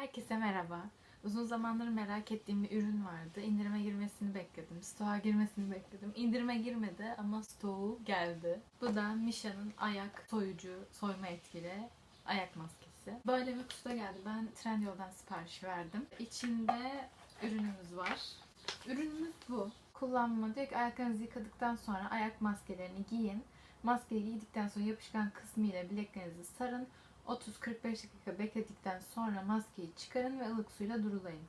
Herkese merhaba. Uzun zamandır merak ettiğim bir ürün vardı. İndirime girmesini bekledim. Stoğa girmesini bekledim. İndirime girmedi ama stoğu geldi. Bu da Misha'nın ayak soyucu, soyma etkili ayak maskesi. Böyle bir kutuda geldi. Ben Trendyol'dan sipariş verdim. İçinde ürünümüz var. Ürünümüz bu. Kullanma diyor ki ayaklarınızı yıkadıktan sonra ayak maskelerini giyin. Maskeyi giydikten sonra yapışkan kısmı ile bileklerinizi sarın. 30-45 dakika bekledikten sonra maskeyi çıkarın ve ılık suyla durulayın.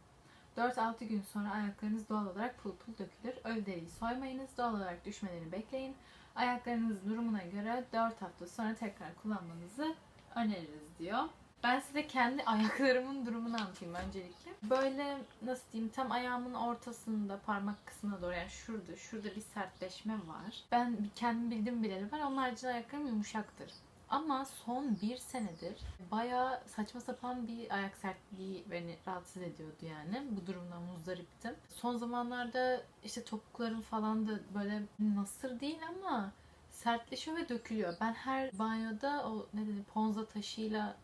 4-6 gün sonra ayaklarınız doğal olarak pul pul dökülür. Öv soymayınız. Doğal olarak düşmelerini bekleyin. Ayaklarınızın durumuna göre 4 hafta sonra tekrar kullanmanızı öneririz diyor. Ben size kendi ayaklarımın durumunu anlatayım öncelikle. Böyle nasıl diyeyim tam ayağımın ortasında parmak kısmına doğru yani şurada şurada bir sertleşme var. Ben kendim bildiğim bileli var. Onun haricinde ayaklarım yumuşaktır. Ama son bir senedir bayağı saçma sapan bir ayak sertliği beni rahatsız ediyordu yani. Bu durumdan muzdariptim. Son zamanlarda işte topuklarım falan da böyle nasır değil ama sertleşiyor ve dökülüyor. Ben her banyoda o ne denir ponza taşıyla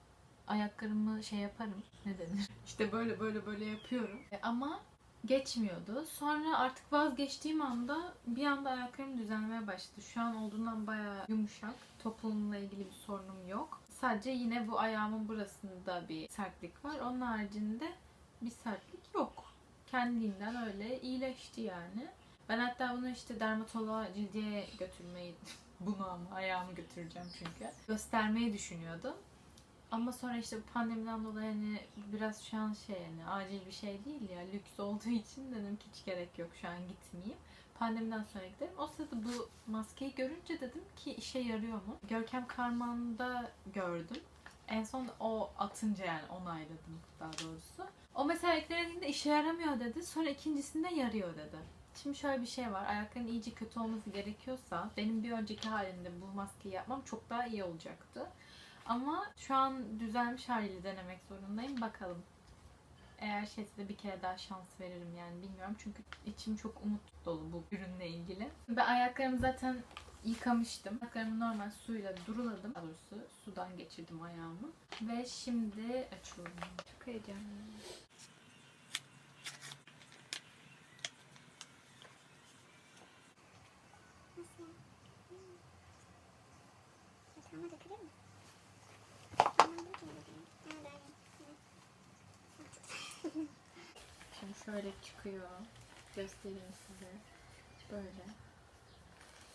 ayaklarımı şey yaparım. Ne denir? İşte böyle böyle böyle yapıyorum. E, Ama geçmiyordu. Sonra artık vazgeçtiğim anda bir anda ayaklarım düzelmeye başladı. Şu an olduğundan bayağı yumuşak. Topuğumla ilgili bir sorunum yok. Sadece yine bu ayağımın burasında bir sertlik var. Onun haricinde bir sertlik yok. Kendiliğinden öyle iyileşti yani. Ben hatta bunu işte dermatoloğa cildiye götürmeyi bunu ama ayağımı götüreceğim çünkü. Göstermeyi düşünüyordum. Ama sonra işte pandemiden dolayı hani biraz şu an şey yani acil bir şey değil ya lüks olduğu için dedim ki hiç gerek yok şu an gitmeyeyim. Pandemiden sonra giderim. O sırada bu maskeyi görünce dedim ki işe yarıyor mu? Görkem Karman'da gördüm. En son o atınca yani onayladım daha doğrusu. O mesela ilk denediğinde işe yaramıyor dedi. Sonra ikincisinde yarıyor dedi. Şimdi şöyle bir şey var. Ayakların iyice kötü olması gerekiyorsa benim bir önceki halinde bu maskeyi yapmam çok daha iyi olacaktı. Ama şu an düzelmiş haliyle denemek zorundayım. Bakalım. Eğer şeyse bir kere daha şans veririm yani bilmiyorum. Çünkü içim çok umut dolu bu ürünle ilgili. Ben ayaklarımı zaten yıkamıştım. Ayaklarımı normal suyla duruladım. Daha doğrusu sudan geçirdim ayağımı. Ve şimdi açıyorum. Çok heyecanlıyım. Nasıl? Hmm. Yatağıma dökülür mü? Anlamadım ki ne dediğini. Ha, ben- Hı. Şimdi şöyle çıkıyor. Göstereyim size. Böyle.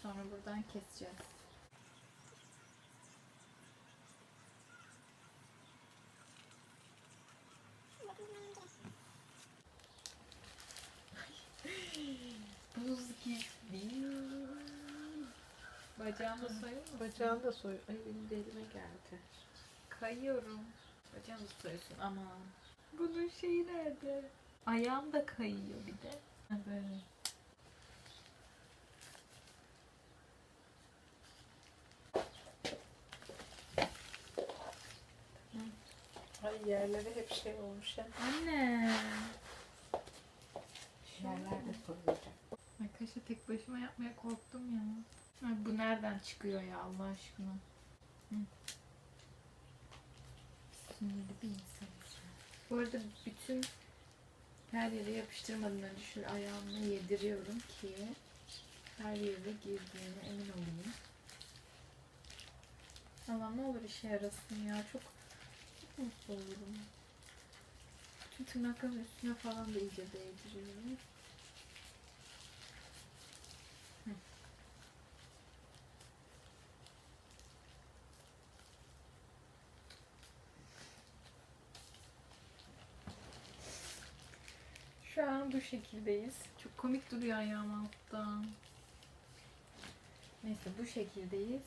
Sonra buradan keseceğiz. Buz gibi. Bacağımı soyuyor musun? Bacağını da soy. Ay benim de elime geldi. Kayıyorum. Bacağımı soyuyorsun ama. Bunun şeyi nerede? Ayağım da kayıyor bir de. Böyle. Ay yerleri hep şey olmuş ya. Anne. Yerler de soyulacak. Arkadaşlar tek başıma yapmaya korktum ya. Ay, bu nereden çıkıyor ya Allah aşkına? Hı. Sinirli bir insanız ya. Bu arada bütün her yere yapıştırmadan önce şöyle ayağımla yediriyorum ki her yere girdiğine emin olayım. Allah ne olur işe yarasın ya. Çok, çok mutlu olurum. Bütün tırnakların üstüne falan da iyice değdiriyorum. Şu an bu şekildeyiz. Çok komik duruyor ayağım altta. Neyse bu şekildeyiz.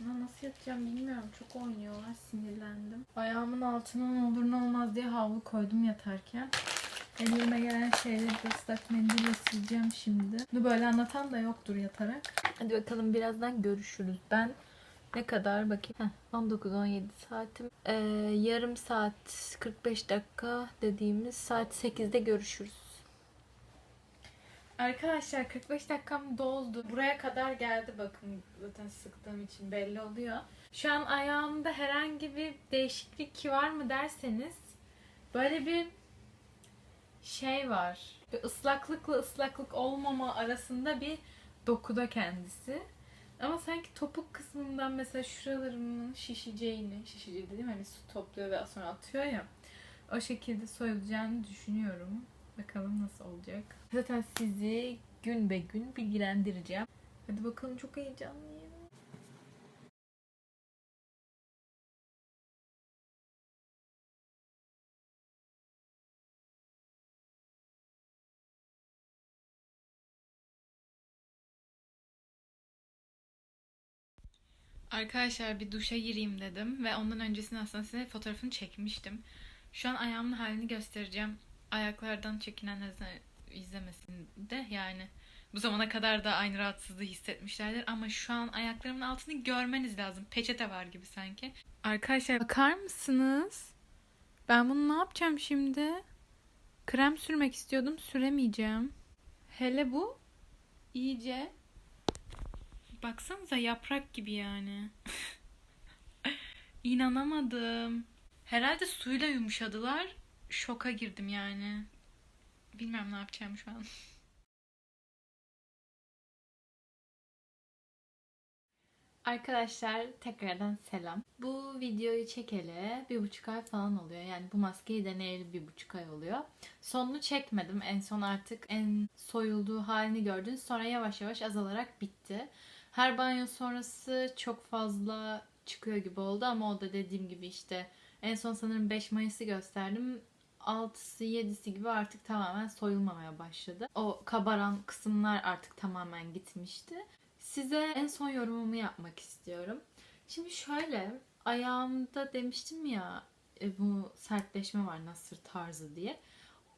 Buna nasıl yatacağım bilmiyorum. Çok oynuyorlar. Sinirlendim. Ayağımın altına ne olur ne olmaz diye havlu koydum yatarken. Elime gelen şeyleri de ıslak mendille sileceğim şimdi. Bunu böyle anlatan da yoktur yatarak. Hadi bakalım birazdan görüşürüz. Ben ne kadar bakayım. 19-17 saatim. Ee, yarım saat 45 dakika dediğimiz saat 8'de görüşürüz. Arkadaşlar 45 dakikam doldu. Buraya kadar geldi bakın. Zaten sıktığım için belli oluyor. Şu an ayağımda herhangi bir değişiklik var mı derseniz Böyle bir şey var. Bir ıslaklıkla ıslaklık olmama arasında bir dokuda kendisi. Ama sanki topuk kısmından mesela şuralarımın şişeceğini, şişeceği dediğim hani su topluyor ve sonra atıyor ya. O şekilde soyulacağını düşünüyorum. Bakalım nasıl olacak. Zaten sizi gün be gün bilgilendireceğim. Hadi bakalım çok heyecanlıyım. Arkadaşlar bir duşa gireyim dedim ve ondan öncesinde aslında size fotoğrafını çekmiştim. Şu an ayağımın halini göstereceğim. Ayaklardan zaten izlemesin de yani bu zamana kadar da aynı rahatsızlığı hissetmişlerdir ama şu an ayaklarımın altını görmeniz lazım. Peçete var gibi sanki. Arkadaşlar bakar mısınız? Ben bunu ne yapacağım şimdi? Krem sürmek istiyordum, süremeyeceğim. Hele bu iyice Baksanıza yaprak gibi yani. İnanamadım. Herhalde suyla yumuşadılar. Şoka girdim yani. Bilmem ne yapacağım şu an. Arkadaşlar tekrardan selam. Bu videoyu çekeli bir buçuk ay falan oluyor. Yani bu maskeyi deneyeli bir buçuk ay oluyor. Sonunu çekmedim. En son artık en soyulduğu halini gördünüz. Sonra yavaş yavaş azalarak bitti. Her banyo sonrası çok fazla çıkıyor gibi oldu ama o da dediğim gibi işte en son sanırım 5 Mayıs'ı gösterdim. 6'sı 7'si gibi artık tamamen soyulmamaya başladı. O kabaran kısımlar artık tamamen gitmişti. Size en son yorumumu yapmak istiyorum. Şimdi şöyle ayağımda demiştim ya e, bu sertleşme var nasır tarzı diye.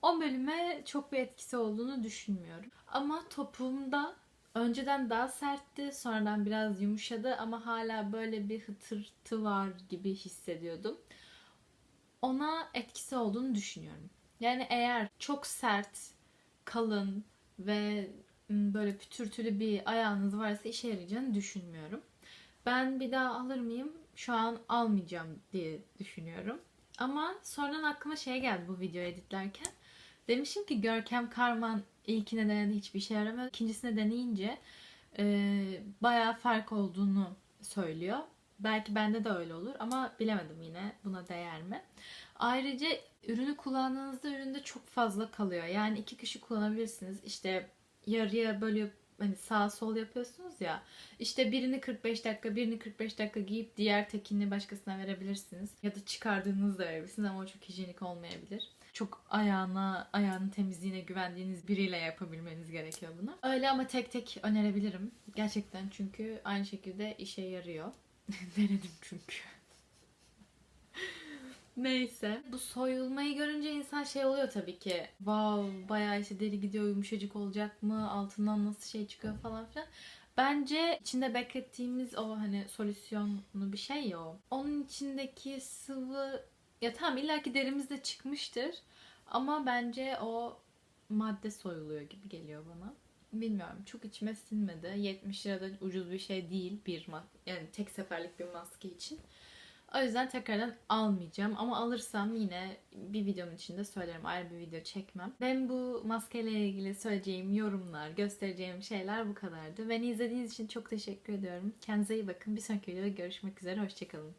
O bölüme çok bir etkisi olduğunu düşünmüyorum. Ama topuğumda önceden daha sertti, sonradan biraz yumuşadı ama hala böyle bir hıtırtı var gibi hissediyordum. Ona etkisi olduğunu düşünüyorum. Yani eğer çok sert, kalın ve böyle pütürtülü bir ayağınız varsa işe yarayacağını düşünmüyorum. Ben bir daha alır mıyım? Şu an almayacağım diye düşünüyorum. Ama sonradan aklıma şey geldi bu videoyu editlerken. Demişim ki Görkem Karman ilkine denedi hiçbir şey yaramıyor. İkincisine deneyince e, bayağı fark olduğunu söylüyor. Belki bende de öyle olur ama bilemedim yine buna değer mi? Ayrıca ürünü kullandığınızda üründe çok fazla kalıyor. Yani iki kişi kullanabilirsiniz. İşte yarıya bölüp hani sağ sol yapıyorsunuz ya. İşte birini 45 dakika, birini 45 dakika giyip diğer tekini başkasına verebilirsiniz. Ya da çıkardığınızda verebilirsiniz ama o çok hijyenik olmayabilir. Çok ayağına, ayağının temizliğine güvendiğiniz biriyle yapabilmeniz gerekiyor bunu. Öyle ama tek tek önerebilirim. Gerçekten çünkü aynı şekilde işe yarıyor. Denedim çünkü. Neyse. Bu soyulmayı görünce insan şey oluyor tabii ki. Wow bayağı işte deri gidiyor yumuşacık olacak mı? Altından nasıl şey çıkıyor falan filan. Bence içinde beklettiğimiz o hani solüsyonlu bir şey ya o. Onun içindeki sıvı ya tamam illaki derimizde çıkmıştır. Ama bence o madde soyuluyor gibi geliyor bana. Bilmiyorum çok içime sinmedi. 70 lirada ucuz bir şey değil bir yani tek seferlik bir maske için. O yüzden tekrardan almayacağım ama alırsam yine bir videonun içinde söylerim. Ayrı bir video çekmem. Ben bu maskeyle ilgili söyleyeceğim yorumlar, göstereceğim şeyler bu kadardı. Beni izlediğiniz için çok teşekkür ediyorum. Kendinize iyi bakın. Bir sonraki videoda görüşmek üzere. Hoşçakalın.